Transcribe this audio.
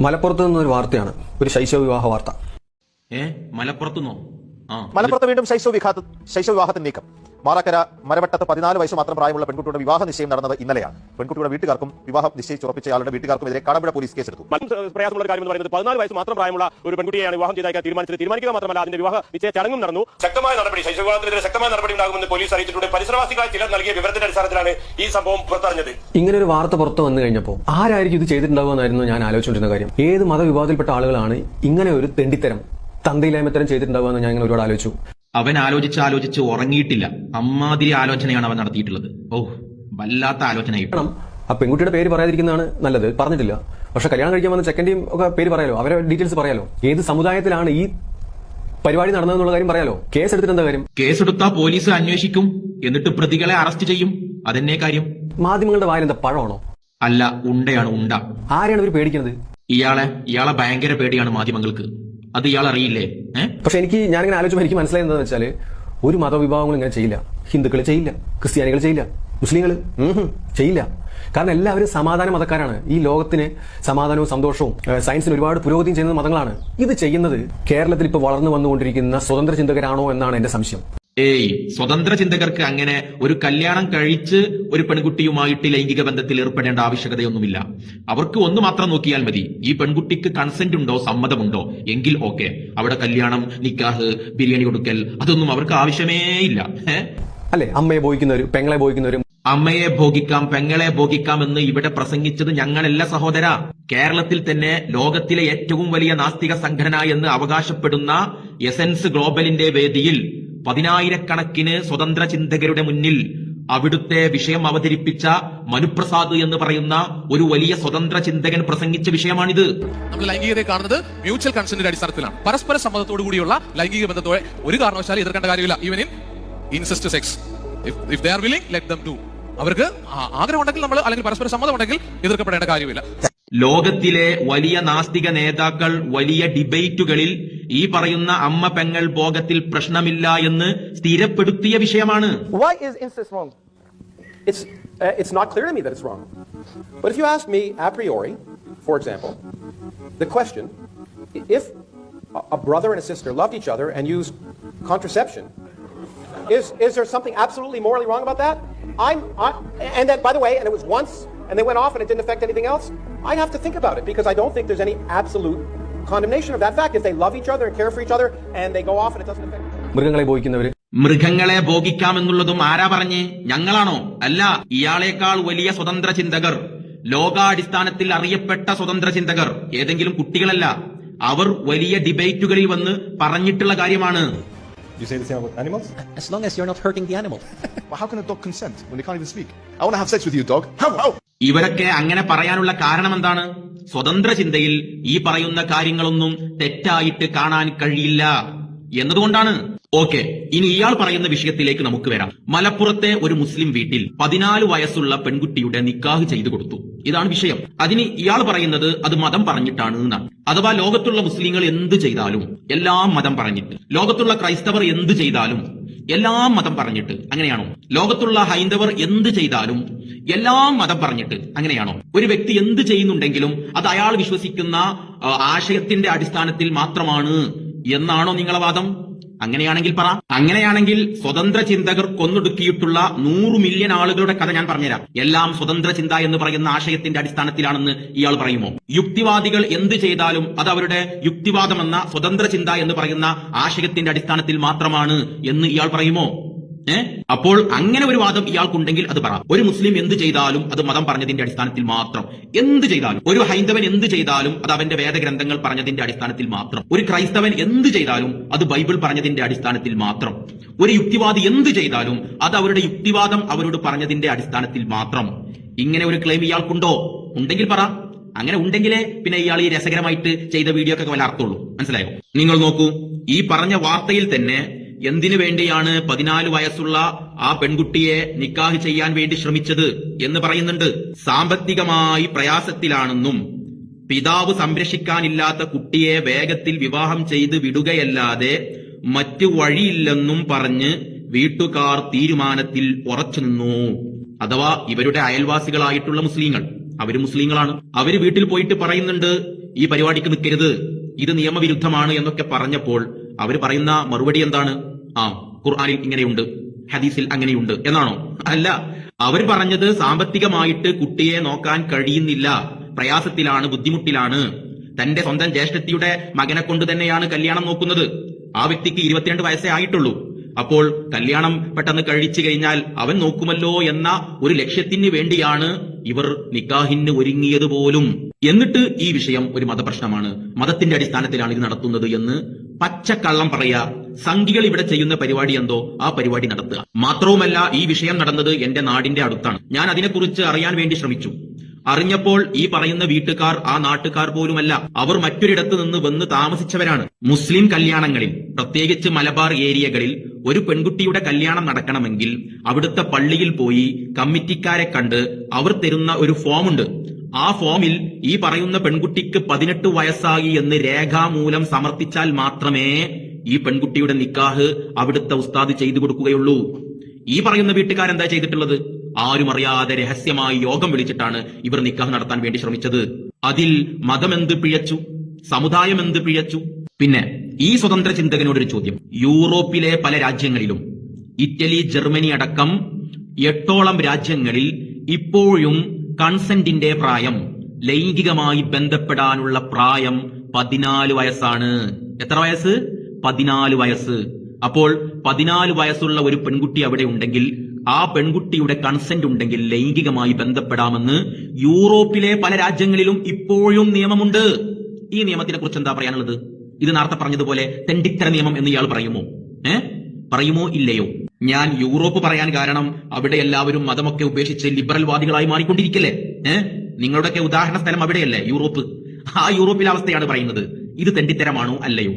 മലപ്പുറത്ത് നിന്നൊരു വാർത്തയാണ്. ഒരു ശൈശവ വിവാഹ വാർത്ത. ഏ? മലപ്പുറത്തുനിന്നോ? ആ. മലപ്പുറത്ത് വീണ്ടും ശൈശവ വിഘാത ശൈശവ വിവാഹത്തിന് നീക്കം. മാറാക്കര മരവട്ടത്ത് പതിനാല് വയസ്സ് മാത്രം പ്രായമുള്ള പെൺകുട്ടിയുടെ വിവാഹ നിശ്ചയം നടന്നത് ഇന്നലെയാണ്. പെൺകുട്ടിയുടെ വീട്ടുകാർക്കും വിവാഹം നിശ്ചയിച്ചുറപ്പിച്ചയാളുടെ വീട്ടുകാർക്കുമെതിരെ കടമ്പുഴ പോലീസ് കേസെടുത്തു. പ്രയാസമുള്ള ഒരു കാര്യം എന്ന് പറയുന്നത് പതിനാല് വയസ്സ് മാത്രം പ്രായമുള്ള ഒരു പെൺകുട്ടിയെയാണ് വിവാഹം ചെയ്തയക്കാൻ തീരുമാനിച്ചത്. തീരുമാനിക്കുക മാത്രമല്ല അതിന്റെ വിവാഹ നിശ്ചയ ചടങ്ങും നടന്നു. ശക്തമായ നടപടി ശൈശവിവാഹത്തിനെതിരെ ശക്തമായ നടപടി ഉണ്ടാകുമെന്ന് പോലീസ് അറിയിച്ചിട്ടുണ്ട്. പരിസരവാസികളായ ചിലർ നൽകിയ വിവരത്തിന്റെ അടിസ്ഥാനത്തിലാണ് ഈ സംഭവം പുറത്തറിഞ്ഞത്. ഇങ്ങനെ ഒരു വാർത്ത പുറത്തു വന്നു കഴിഞ്ഞപ്പോൾ ആരായിരിക്കും ഇത് ചെയ്തിട്ടുണ്ടാവുമെന്നായിരുന്നു ഞാൻ ആലോചിച്ചിരുന്ന കാര്യം. ഏത് മതവിഭാഗത്തിൽപ്പെട്ട ആളുകളാണ് ഇങ്ങനെ ഒരു തെണ്ടിത്തരം തന്തയില്ലായ്മത്തരം ചെയ്തിട്ടുണ്ടാകുമെന്ന് ഞാൻ ഇങ്ങനെ ഒരുപാട് ആലോചിച്ചു. അവൻ ആലോചിച്ച് ആലോചിച്ച് ഉറങ്ങിയിട്ടില്ല. അമ്മാതിരി ആലോചനയാണ് അവൻ നടത്തിയിട്ടുള്ളത്. ഓ വല്ലാത്ത ആലോചന ആ പെൺകുട്ടിയുടെ പേര് പറയാതിരിക്കുന്നതാണ് നല്ലത്. പറഞ്ഞിട്ടില്ല. പക്ഷെ കല്യാണം കഴിക്കാൻ വന്ന ചെക്കന്റെയും ഒക്കെ പേര് പറയാലോ? അവരെ ഡീറ്റെയിൽസ് പറയാലോ? ഏത് സമുദായത്തിലാണ് ഈ പരിപാടി നടന്നതെന്നുള്ള കാര്യം പറയാലോ? കേസ് എടുത്തിട്ട് എന്താ കാര്യം? കേസെടുത്താ പോലീസ് അന്വേഷിക്കും. എന്നിട്ട് പ്രതികളെ അറസ്റ്റ് ചെയ്യും. അതെന്നെ കാര്യം? മാധ്യമങ്ങളുടെ വായിൽ എന്താ പഴമാണോ? അല്ല ഉണ്ടയാണ് ഉണ്ട. ആരെയാണ് ഇവർ പേടിക്കുന്നത്? ഇയാളെ ഇയാളെ ഭയങ്കര പേടിയാണ് മാധ്യമങ്ങൾക്ക്. അത് ഇയാൾ അറിയില്ലേ? പക്ഷെ എനിക്ക് ഞാൻ ഞാനിങ്ങനെ ആലോചിച്ചപ്പോൾ എനിക്ക് മനസ്സിലായി എന്താണെന്ന് വെച്ചാൽ ഒരു മതവിഭാഗങ്ങളും ഇങ്ങനെ ചെയ്യില്ല. ഹിന്ദുക്കൾ ചെയ്യില്ല. ക്രിസ്ത്യാനികൾ ചെയ്യില്ല. മുസ്ലിങ്ങൾ ചെയ്യില്ല. കാരണം എല്ലാവരും സമാധാന മതക്കാരാണ്. ഈ ലോകത്തിന് സമാധാനവും സന്തോഷവും സയൻസിന് ഒരുപാട് പുരോഗതിയും ചെയ്യുന്ന മതങ്ങളാണ്. ഇത് ചെയ്യുന്നത് കേരളത്തിൽ ഇപ്പോൾ വളർന്നു വന്നുകൊണ്ടിരിക്കുന്ന സ്വതന്ത്ര ചിന്തകരാണോ എന്നാണ് എന്റെ സംശയം. ഏയ് സ്വതന്ത്ര ചിന്തകർക്ക് അങ്ങനെ ഒരു കല്യാണം കഴിച്ച് ഒരു പെൺകുട്ടിയുമായിട്ട് ലൈംഗിക ബന്ധത്തിൽ ഏർപ്പെടേണ്ട ആവശ്യകതയൊന്നുമില്ല. അവർക്ക് ഒന്ന് മാത്രം നോക്കിയാൽ മതി. ഈ പെൺകുട്ടിക്ക് കൺസെന്റ് ഉണ്ടോ സമ്മതമുണ്ടോ? എങ്കിൽ ഓക്കെ. അവിടെ കല്യാണം നിക്കാഹ് ബിരിയാണി കൊടുക്കൽ അതൊന്നും അവർക്ക് ആവശ്യമേ ഇല്ല? അല്ലെ? അമ്മയെ ബോധിക്കുന്നവരും പെങ്ങളെ ബോധിക്കുന്നവരും അമ്മയെ ഭോഗിക്കാം പെങ്ങളെ ഭോഗിക്കാം എന്ന് ഇവിടെ പ്രസംഗിച്ചത് ഞങ്ങളല്ല സഹോദര. കേരളത്തിൽ തന്നെ ലോകത്തിലെ ഏറ്റവും വലിയ നാസ്തിക സംഘടന എന്ന് അവകാശപ്പെടുന്ന എസൻസ് ഗ്ലോബലിന്റെ വേദിയിൽ പതിനായിരക്കണക്കിന് സ്വതന്ത്ര ചിന്തകരുടെ മുന്നിൽ അവിടുത്തെ വിഷയം അവതരിപ്പിച്ച മനുപ്രസാദ് എന്ന് പറയുന്ന ഒരു വലിയ സ്വതന്ത്ര ചിന്തകൻ പ്രസംഗിച്ച വിഷയമാണിത്. നമ്മൾ ലൈംഗികതയെ കാണുന്നത് മ്യൂച്വൽ കൺസെന്റിന്റെ അടിസ്ഥാനത്തിലാണ്. പരസ്പര സമ്മതത്തോടു കൂടിയുള്ള ലൈംഗിക ബന്ധത്തോടെ ഒരു കാരണവശാലും എതിർക്കേണ്ട കാര്യമില്ല. Even in incest sex if they are willing let them do അവർക്ക് ആഗ്രഹം ഉണ്ടെങ്കിൽ നമ്മൾ അല്ലെങ്കിൽ പരസ്പര സമ്മതം ഉണ്ടെങ്കിൽ എതിർക്കപ്പെടേണ്ട കാര്യമില്ല. ലോകത്തിലെ വലിയ നാസ്തിക നേതാക്കൾ വലിയ ഡിബേറ്റുകളിൽ ഈ പറയുന്ന അമ്മ പെങ്ങൾ ഭോഗത്തിൽ പ്രശ്നമില്ല എന്ന് സ്ഥിരപ്പെടുത്തിയ വിഷയമാണ് Why is incest wrong? It's, uh, it's not clear to me that it's wrong. But if you ask me a priori, for example, the question i- if a a brother and a sister loved each other and used contraception, is, is there something absolutely morally wrong about that? I'm, I, and that, by the way, and it was once and they went off and it didn't affect anything else, I'd have to think about it because I don't think there's any absolute condemnation of that fact. If they love each other and care for each other and they go off and it doesn't affect മൃഗങ്ങളെ ബോധിക്കുന്നവര് മൃഗങ്ങളെ ഭോഗിക്കാമെന്നുള്ളതും ആരാ പറഞ്ഞ് ഞങ്ങളാണോ അല്ല ഇയാളേക്കാൾ വലിയ സ്വതന്ത്ര ചിന്തകർ ലോകാടിസ്ഥാനത്തിൽ അറിയപ്പെട്ട സ്വതന്ത്ര ചിന്തകർ ഏതെങ്കിലും കുട്ടികളല്ല അവർ വലിയ ഡിബേറ്റുകളിൽ വന്ന് പറഞ്ഞിട്ടുള്ള കാര്യമാണ് You say the same about animals? As long as you're not hurting the animal. But how can a dog consent when they can't even speak? I want to have sex with you, dog. How? How? ഇവരൊക്കെ അങ്ങനെ പറയാനുള്ള കാരണം എന്താണ് സ്വതന്ത്ര ചിന്തയിൽ ഈ പറയുന്ന കാര്യങ്ങളൊന്നും തെറ്റായിട്ട് കാണാൻ കഴിയില്ല എന്നതുകൊണ്ടാണ്. ഓക്കെ ഇനി ഇയാൾ പറയുന്ന വിഷയത്തിലേക്ക് നമുക്ക് വരാം. മലപ്പുറത്തെ ഒരു മുസ്ലിം വീട്ടിൽ പതിനാല് വയസ്സുള്ള പെൺകുട്ടിയുടെ നിക്കാഹ് ചെയ്തു കൊടുത്തു. ഇതാണ് വിഷയം. അതിന് ഇയാൾ പറയുന്നത് അത് മതം പറഞ്ഞിട്ടാണ് എന്നാണ്. അഥവാ ലോകത്തുള്ള മുസ്ലിങ്ങൾ എന്ത് ചെയ്താലും എല്ലാം മതം പറഞ്ഞിട്ട് ലോകത്തുള്ള ക്രൈസ്തവർ എന്ത് ചെയ്താലും എല്ലാം മതം പറഞ്ഞിട്ട് അങ്ങനെയാണോ? ലോകത്തുള്ള ഹൈന്ദവർ എന്ത് ചെയ്താലും എല്ലാം മതം പറഞ്ഞിട്ട് അങ്ങനെയാണോ? ഒരു വ്യക്തി എന്ത് ചെയ്യുന്നുണ്ടെങ്കിലും അത് അയാൾ വിശ്വസിക്കുന്ന ആശയത്തിന്റെ അടിസ്ഥാനത്തിൽ മാത്രമാണ് എന്നാണോ നിങ്ങളെ വാദം? അങ്ങനെയാണെങ്കിൽ പറ. അങ്ങനെയാണെങ്കിൽ സ്വതന്ത്ര ചിന്തകർ കൊന്നൊടുക്കിയിട്ടുള്ള നൂറ് മില്യൺ ആളുകളുടെ കഥ ഞാൻ പറഞ്ഞുതരാം. എല്ലാം സ്വതന്ത്ര ചിന്ത എന്ന് പറയുന്ന ആശയത്തിന്റെ അടിസ്ഥാനത്തിലാണെന്ന് ഇയാൾ പറയുമോ? യുക്തിവാദികൾ എന്ത് ചെയ്താലും അത് അവരുടെ യുക്തിവാദമെന്ന സ്വതന്ത്ര ചിന്ത എന്ന് പറയുന്ന ആശയത്തിന്റെ അടിസ്ഥാനത്തിൽ മാത്രമാണ് എന്ന് ഇയാൾ പറയുമോ? അപ്പോൾ അങ്ങനെ ഒരു വാദം ഇയാൾക്കുണ്ടെങ്കിൽ അത് പറ. ഒരു മുസ്ലിം എന്ത് ചെയ്താലും അത് മതം പറഞ്ഞതിന്റെ അടിസ്ഥാനത്തിൽ മാത്രം. എന്ത് ചെയ്താലും. ഒരു ഹൈന്ദവൻ എന്ത് ചെയ്താലും അത് അവന്റെ വേദഗ്രന്ഥങ്ങൾ പറഞ്ഞതിന്റെ അടിസ്ഥാനത്തിൽ മാത്രം. ഒരു ക്രൈസ്തവൻ എന്ത് ചെയ്താലും അത് ബൈബിൾ പറഞ്ഞതിന്റെ അടിസ്ഥാനത്തിൽ മാത്രം. ഒരു യുക്തിവാദി എന്ത് ചെയ്താലും അത് അവരുടെ യുക്തിവാദം അവരോട് പറഞ്ഞതിന്റെ അടിസ്ഥാനത്തിൽ മാത്രം. ഇങ്ങനെ ഒരു ക്ലെയിം ഇയാൾക്കുണ്ടോ? ഉണ്ടെങ്കിൽ പറ. അങ്ങനെ ഉണ്ടെങ്കിലേ പിന്നെ ഇയാൾ ഈ രസകരമായിട്ട് ചെയ്ത വീഡിയോ ഒക്കെ വല്ല അർത്ഥമുള്ളൂ. മനസ്സിലായോ? നിങ്ങൾ നോക്കൂ. ഈ പറഞ്ഞ വാർത്തയിൽ തന്നെ എന്തിനു വേണ്ടിയാണ് പതിനാല് വയസ്സുള്ള ആ പെൺകുട്ടിയെ നിക്കാഹ് ചെയ്യാൻ വേണ്ടി ശ്രമിച്ചത് എന്ന് പറയുന്നുണ്ട്. സാമ്പത്തികമായി പ്രയാസത്തിലാണെന്നും പിതാവ് സംരക്ഷിക്കാനില്ലാത്ത കുട്ടിയെ വേഗത്തിൽ വിവാഹം ചെയ്ത് വിടുകയല്ലാതെ മറ്റു വഴിയില്ലെന്നും പറഞ്ഞ് വീട്ടുകാർ തീരുമാനത്തിൽ ഉറച്ചു നിന്നു. അഥവാ ഇവരുടെ അയൽവാസികളായിട്ടുള്ള മുസ്ലിങ്ങൾ. അവർ മുസ്ലിങ്ങളാണ്. അവർ വീട്ടിൽ പോയിട്ട് പറയുന്നുണ്ട് ഈ പരിപാടിക്ക് നിൽക്കരുത്. ഇത് നിയമവിരുദ്ധമാണ് എന്നൊക്കെ പറഞ്ഞപ്പോൾ അവർ പറയുന്ന മറുപടി എന്താണ്? ആ ഖുർആാനിൽ ഇങ്ങനെയുണ്ട് ഹദീസിൽ അങ്ങനെയുണ്ട് എന്നാണോ? അല്ല അവർ പറഞ്ഞത് സാമ്പത്തികമായിട്ട് കുട്ടിയെ നോക്കാൻ കഴിയുന്നില്ല പ്രയാസത്തിലാണ് ബുദ്ധിമുട്ടിലാണ്. തന്റെ സ്വന്തം ജ്യേഷ്ഠത്തിയുടെ മകനെ കൊണ്ട് തന്നെയാണ് കല്യാണം നോക്കുന്നത്. ആ വ്യക്തിക്ക് ഇരുപത്തിരണ്ട് വയസ്സേ ആയിട്ടുള്ളൂ. അപ്പോൾ കല്യാണം പെട്ടെന്ന് കഴിച്ചു കഴിഞ്ഞാൽ അവൻ നോക്കുമല്ലോ എന്ന ഒരു ലക്ഷ്യത്തിന് വേണ്ടിയാണ് ഇവർ നിക്കാഹിന് ഒരുങ്ങിയത് പോലും. എന്നിട്ട് ഈ വിഷയം ഒരു മതപ്രശ്നമാണ്. മതത്തിന്റെ അടിസ്ഥാനത്തിലാണ് ഇത് നടത്തുന്നത് എന്ന് പച്ചക്കള്ളം പറയാ സംഘികൾ ഇവിടെ ചെയ്യുന്ന പരിപാടി എന്തോ? ആ പരിപാടി നടത്തുക. മാത്രവുമല്ല ഈ വിഷയം നടന്നത് എന്റെ നാടിന്റെ അടുത്താണ്. ഞാൻ അതിനെക്കുറിച്ച് അറിയാൻ വേണ്ടി ശ്രമിച്ചു. അറിഞ്ഞപ്പോൾ ഈ പറയുന്ന വീട്ടുകാർ ആ നാട്ടുകാർ പോലുമല്ല. അവർ മറ്റൊരിടത്ത് നിന്ന് വന്ന് താമസിച്ചവരാണ്. മുസ്ലിം കല്യാണങ്ങളിൽ പ്രത്യേകിച്ച് മലബാർ ഏരിയകളിൽ ഒരു പെൺകുട്ടിയുടെ കല്യാണം നടക്കണമെങ്കിൽ അവിടുത്തെ പള്ളിയിൽ പോയി കമ്മിറ്റിക്കാരെ കണ്ട് അവർ തരുന്ന ഒരു ഫോമുണ്ട്. ആ ഫോമിൽ ഈ പറയുന്ന പെൺകുട്ടിക്ക് പതിനെട്ട് വയസ്സായി എന്ന് രേഖാമൂലം സമർപ്പിച്ചാൽ മാത്രമേ ഈ പെൺകുട്ടിയുടെ നിക്കാഹ് അവിടുത്തെ ഉസ്താദ് ചെയ്തു കൊടുക്കുകയുള്ളൂ. ഈ പറയുന്ന വീട്ടുകാരെന്താ ചെയ്തിട്ടുള്ളത്? ആരും അറിയാതെ രഹസ്യമായി യോഗം വിളിച്ചിട്ടാണ് ഇവർ നിക്കാഹ് നടത്താൻ വേണ്ടി ശ്രമിച്ചത്. അതിൽ മതമെന്ത് പിഴച്ചു? സമുദായം എന്ത് പിഴച്ചു? പിന്നെ ഈ സ്വതന്ത്ര ചിന്തകനോടൊരു ചോദ്യം. യൂറോപ്പിലെ പല രാജ്യങ്ങളിലും ഇറ്റലി ജർമ്മനി അടക്കം എട്ടോളം രാജ്യങ്ങളിൽ ഇപ്പോഴും കൺസെന്റിന്റെ പ്രായം ലൈംഗികമായി ബന്ധപ്പെടാനുള്ള പ്രായം പതിനാല് വയസ്സാണ്. എത്ര വയസ്സ്? പതിനാല് വയസ്സ്. അപ്പോൾ പതിനാല് വയസ്സുള്ള ഒരു പെൺകുട്ടി അവിടെ ഉണ്ടെങ്കിൽ ആ പെൺകുട്ടിയുടെ കൺസെന്റ് ഉണ്ടെങ്കിൽ ലൈംഗികമായി ബന്ധപ്പെടാമെന്ന് യൂറോപ്പിലെ പല രാജ്യങ്ങളിലും ഇപ്പോഴും നിയമമുണ്ട്. ഈ നിയമത്തിനെ കുറിച്ച് എന്താ പറയാനുള്ളത്? ഇത് നേരത്തെ പറഞ്ഞതുപോലെ തെണ്ടിത്തര നിയമം എന്ന് ഇയാൾ പറയുമോ? ഏ? പറയുമോ ഇല്ലയോ? ഞാൻ യൂറോപ്പ് പറയാൻ കാരണം അവിടെ എല്ലാവരും മതമൊക്കെ ഉപേക്ഷിച്ച് ലിബറൽ വാദികളായി മാറിക്കൊണ്ടിരിക്കല്ലേ? ഏഹ് നിങ്ങളുടെയൊക്കെ ഉദാഹരണ സ്ഥലം അവിടെയല്ലേ യൂറോപ്പ്? ആ യൂറോപ്പിലെ അവസ്ഥയാണ് പറയുന്നത്. ഇത് തെണ്ടിത്തരമാണോ അല്ലയോ?